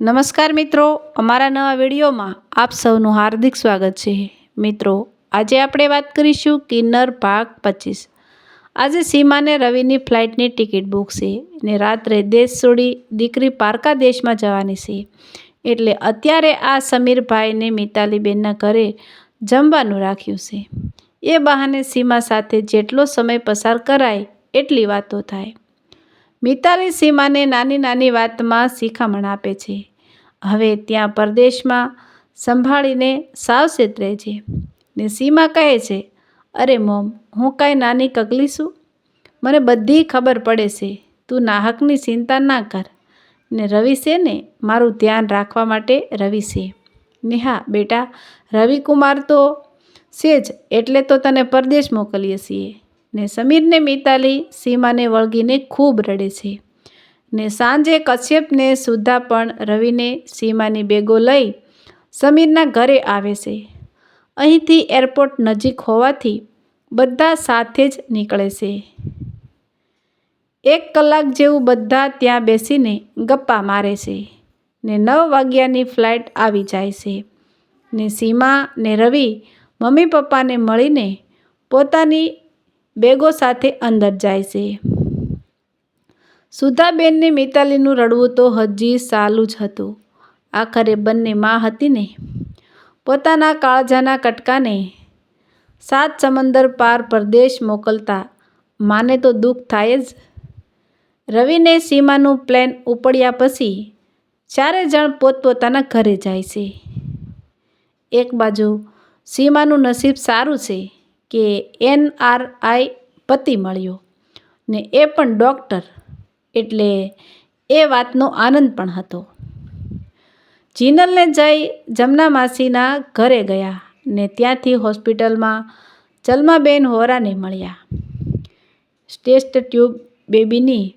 નમસ્કાર મિત્રો, અમારા નવા વિડીયોમાં આપ સૌનું હાર્દિક સ્વાગત છે. મિત્રો, આજે આપણે વાત કરીશું કિન્નર ભાગ પચીસ. આજે સીમાને રવિની ફ્લાઇટની ટિકિટ બુક છે ને રાત્રે દેશ છોડી દીકરી પારકા દેશમાં જવાની છે. એટલે અત્યારે આ સમીરભાઈને મિતાલીબેનના ઘરે જમવાનું રાખ્યું છે. એ બહાને સીમા સાથે જેટલો સમય પસાર કરાય એટલી વાતો થાય. મિતાલી સીમાને નાની નાની વાતમાં શિખામણ આપે છે. હવે ત્યાં પરદેશમાં સંભાળીને સાવચેત રહેજે. ને સીમા કહે છે, અરે મોમ, હું કાંઈ નાની કગલી છું? મને બધી ખબર પડે છે. તું નાહકની ચિંતા ના કર. ને રવિ છે ને, મારું ધ્યાન રાખવા માટે રવિ છે. ને હા બેટા, રવિકુમાર તો છે જ, એટલે તો તને પરદેશ મોકલીએ છીએ. ને સમીરને મિતાલી સીમાને વળગીને ખૂબ રડે છે. ને સાંજે કશ્યપને સુધા પણ રવિને સીમાની બેગો લઈ સમીરના ઘરે આવે છે. અહીંથી એરપોર્ટ નજીક હોવાથી બધા સાથે જ નીકળે છે. એક કલાક જેવું બધા ત્યાં બેસીને ગપ્પા મારે છે ને નવ વાગ્યાની ફ્લાઇટ આવી જાય છે ને સીમા ને રવિ મમ્મી પપ્પાને મળીને પોતાની બેગો સાથે અંદર જાય છે. સુધાબેનને મિતાલીનું રડવું તો હજી સાલું જ હતું. આખરે બંને માં હતી ને. પોતાના કાળજાના કટકાને સાત સમંદર પાર પરદેશ મોકલતા માને તો દુઃખ થાય જ. રવિને સીમાનું પ્લેન ઉપડ્યા પછી ચારે જણ પોતપોતાના ઘરે જાય છે. એક બાજુ સીમાનું નસીબ સારું છે કે એનઆરઆઈ પતિ મળ્યો ને એ પણ ડૉક્ટર એટલે એ વાતનો આનંદ પણ હતો. જીનલને જઈ જમના માસીના ઘરે ગયા ને ત્યાંથી હોસ્પિટલમાં ચલમાબેન હોરાને મળ્યા. ટેસ્ટ ટ્યુબ બેબીની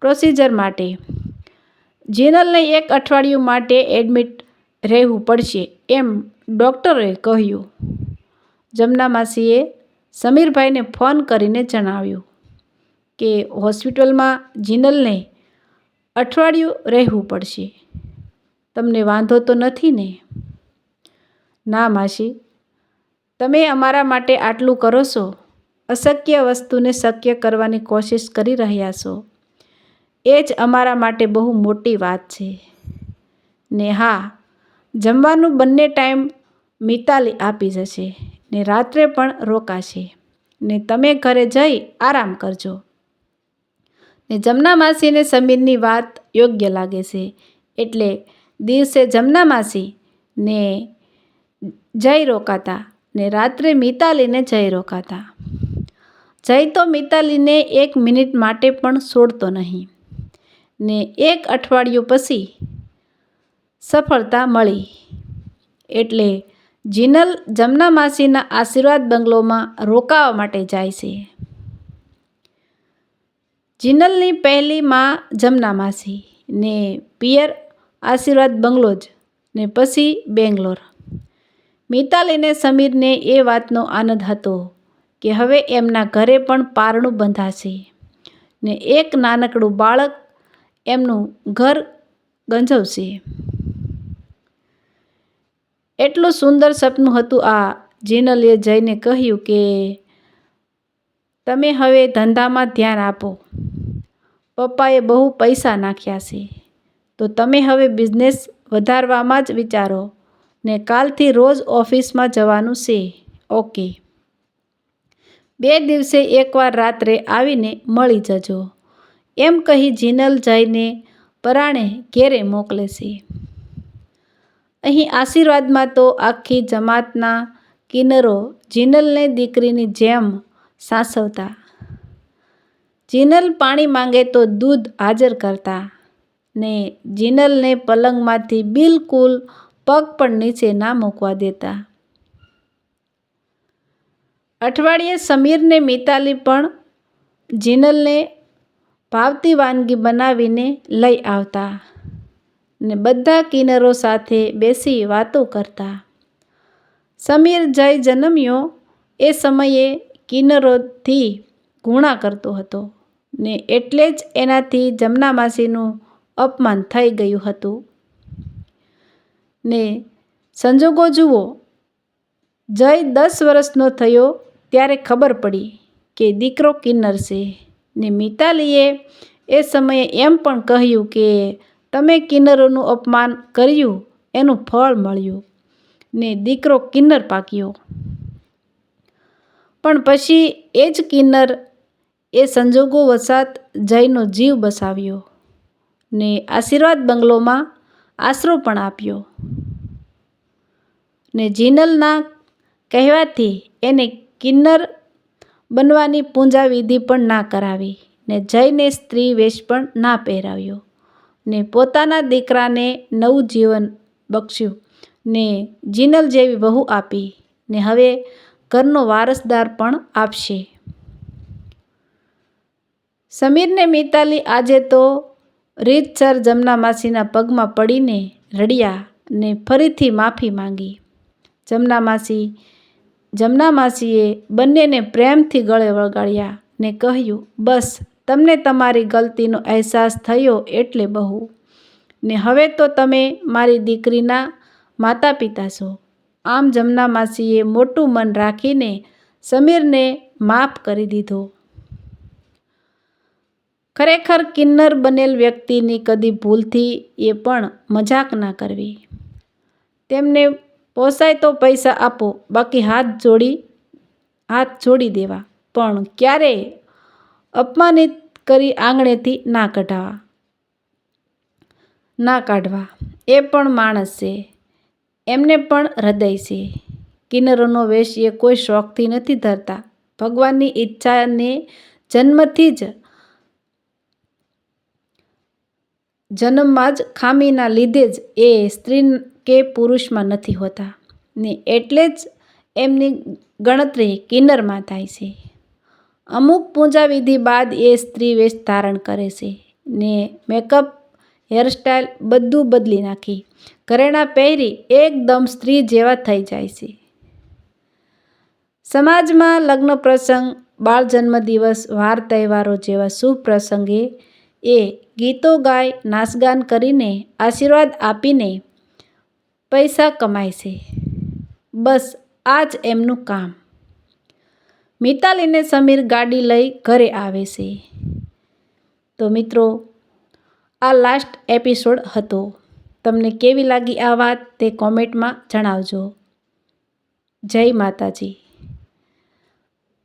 પ્રોસિજર માટે. જીનલને એક અઠવાડિયું માટે એડમિટ રહેવું પડશે એમ ડૉક્ટરે કહ્યું. જમના માસીએ સમીરભાઈને ફોન કરીને જણાવ્યું. કે હોસ્પિટલમાં જિનલને અઠવાડિયું રહેવું પડશે. તમને વાંધો તો નથી ને? ના માસી, તમે અમારા માટે આટલું કરો છો? અશક્ય વસ્તુને શક્ય કરવાની કોશિશ કરી રહ્યા છો. એ જ અમારા માટે બહુ મોટી વાત છે. ને હા, જમવાનું બંને ટાઈમ મિતાલી આપી જશે ને રાત્રે પણ રોકાશે. ને તમે ઘરે જઈ આરામ કરજો. ને જમના માસીને સમીરની વાત યોગ્ય લાગે છે. એટલે દિવસે જમના માસી ને જય રોકાતા ને રાત્રે મિતાલીને જય રોકાતા. જય તો મિતાલીને એક મિનિટ માટે પણ છોડતો નહીં. ને એક અઠવાડિયું પછી સફળતા મળી. એટલે જીનલ જમના માસીના આશીર્વાદ બંગલોમાં રોકાવા માટે જાય છે. જીનલની પહેલી માં જમના માસી ને પિયર આશીર્વાદ બંગલોજ ને પછી બેંગ્લોર. મિતાલીને સમીરને એ વાતનો આનંદ હતો કે હવે એમના ઘરે પણ પારણું બંધાશે ને એક નાનકડું બાળક એમનું ઘર ગંજવશે. એટલું સુંદર સપનું હતું આ જીનલે જઈને કહ્યું કે, તમે હવે ધંધામાં ધ્યાન આપો. પપ્પાએ બહુ પૈસા નાખ્યા છે. તો તમે હવે બિઝનેસ વધારવામાં જ વિચારો ને કાલથી રોજ ઓફિસમાં જવાનું છે. ઓકે. બે દિવસે એકવાર રાત્રે આવીને મળી જજો. એમ કહી જીનલ જઈને પરાણે ઘેરે મોકલે છે. અહીં આશીર્વાદમાં તો આખી જમાતના કિન્નરો જીનલને દીકરીની જેમ સાસવતા. જીનલ પાણી માંગે તો દૂધ હાજર કરતા. ને જીનલને પલંગમાંથી બિલકુલ પગ પણ નીચે ના મૂકવા દેતા. અઠવાડિયે સમીરને મિતાલી પણ જીનલને ભાવતી વાનગી બનાવીને લઈ આવતા ને બધા કિનરો સાથે બેસી વાતો કરતા. સમીર જય જન્મ્યો એ સમયે કિનરોથી ઘૂણા કરતો હતો. ને એટલે જ એનાથી જમના માસીનું અપમાન થઈ ગયું હતું. ને સંજોગો જુઓ, જય દસ વર્ષનો થયો ત્યારે ખબર પડી કે દીકરો કિન્નર છે. ને મિતાલીએ એ સમયે એમ પણ કહ્યું કે તમે કિન્નરોનું અપમાન કર્યું, એનું ફળ મળ્યું. ને દીકરો કિન્નર પાક્યો. પણ પછી એ જ કિન્નર એ સંજોગો વસાત જયનો જીવ બસાવ્યો ને આશીર્વાદ બંગલોમાં આશરો પણ આપ્યો. ને જીનલના કહેવાથી એને કિન્નર બનવાની પૂંજા વિધિ પણ ના કરાવી ને જયને સ્ત્રી વેશ પણ ના પહેરાવ્યો ને પોતાના દીકરાને નવું જીવન બક્ષ્યું ને જીનલ જેવી વહુ આપી ને હવે ઘરનો વારસદાર પણ આપશે. સમીરને મિતાલી આજે તો રીતસર જમના માસીના પગમાં પડીને રડ્યા ને ફરીથી માફી માંગી. જમના માસી જમના માસીએ બંનેને પ્રેમથી ગળે વળગાડ્યા ને કહ્યું, બસ, તમને તમારી ગલતીનો અહેસાસ થયો એટલે બહુ. ને હવે તો તમે મારી દીકરીના માતા પિતા છો. આમ જમના માસીએ મોટું મન રાખીને સમીરને માફ કરી દીધો. ખરેખર કિન્નર બનેલ વ્યક્તિની કદી ભૂલથી એ પણ મજાક ના કરવી. તેમને પોસાય તો પૈસા આપો, બાકી હાથ જોડી હાથ જોડી દેવા. પણ ક્યારેય અપમાનિત કરી આંગણેથી ના કઢાવા? ના કાઢવા. એ પણ માણસ છે. એમને પણ હૃદય છે. કિન્નરોનો વેશ એ કોઈ શોખથી નથી ધરતા. ભગવાનની ઈચ્છાને જન્મથી જ જન્મમાં જ ખામીના લીધે જ એ સ્ત્રી કે પુરુષમાં નથી હોતા. ને એટલે જ એમની ગણતરી કિન્નરમાં થાય છે. અમુક પૂજા વિધિ બાદ એ સ્ત્રી વેશ ધારણ કરે છે. ને મેકઅપ હેરસ્ટાઈલ બધું બદલી નાખી. ઘરેણાં પહેરી એકદમ સ્ત્રી જેવા થઈ જાય છે. સમાજમાં લગ્ન પ્રસંગ બાળ જન્મદિવસ વાર તહેવારો જેવા શુભ પ્રસંગે એ ગીતો ગાય, નાચગાન કરીને આશીર્વાદ આપીને પૈસા કમાય છે. બસ આ જ એમનું કામ. મિતાલીને સમીર ગાડી લઈ ઘરે આવે છે. તો મિત્રો, આ લાસ્ટ એપિસોડ હતો. તમને કેવી લાગી આ વાત તે કોમેન્ટમાં જણાવજો. જય માતાજી.